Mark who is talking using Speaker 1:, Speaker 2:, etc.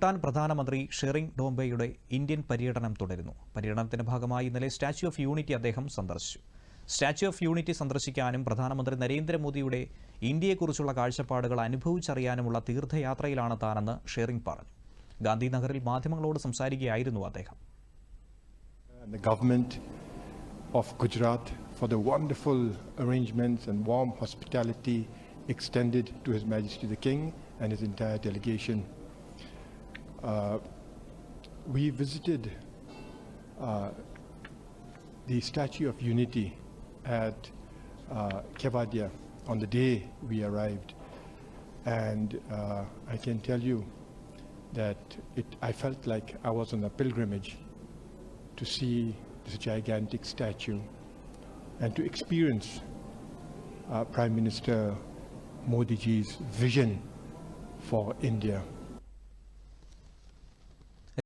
Speaker 1: ഭൂട്ടാൻ പ്രധാനമന്ത്രി Schering ഡോംബെയുടെ Indian പര്യടനം തുടരുന്നു പര്യടനത്തിന്റെ ഭാഗമായി ഇന്നലെ സ്റ്റാച്യു ഓഫ് യൂണിറ്റി അദ്ദേഹം സന്ദർശിച്ചു സ്റ്റാച്യു ഓഫ് യൂണിറ്റി സന്ദർശിക്കാനും പ്രധാനമന്ത്രി നരേന്ദ്രമോദിയുടെ ഇന്ത്യയെക്കുറിച്ചുള്ള കാഴ്ചപ്പാടുകൾ അനുഭവിച്ചറിയാനുമുള്ള തീർത്ഥയാത്രയിലാണ് താനെന്ന് ഷെറിംഗ് പറഞ്ഞു ഗാന്ധിനഗറിൽ മാധ്യമങ്ങളോട് സംസാരിക്കുകയായിരുന്നു അദ്ദേഹം
Speaker 2: The government of Gujarat for the wonderful arrangements and warm hospitality extended to His Majesty the King and his entire delegation Uh, we visited uh, the Statue of Unity at uh, Kevadia on the day we arrived. And uh, I can tell you that it, I felt like I was on a pilgrimage to see this gigantic statue and to experience uh, Prime Minister Modi's vision for India.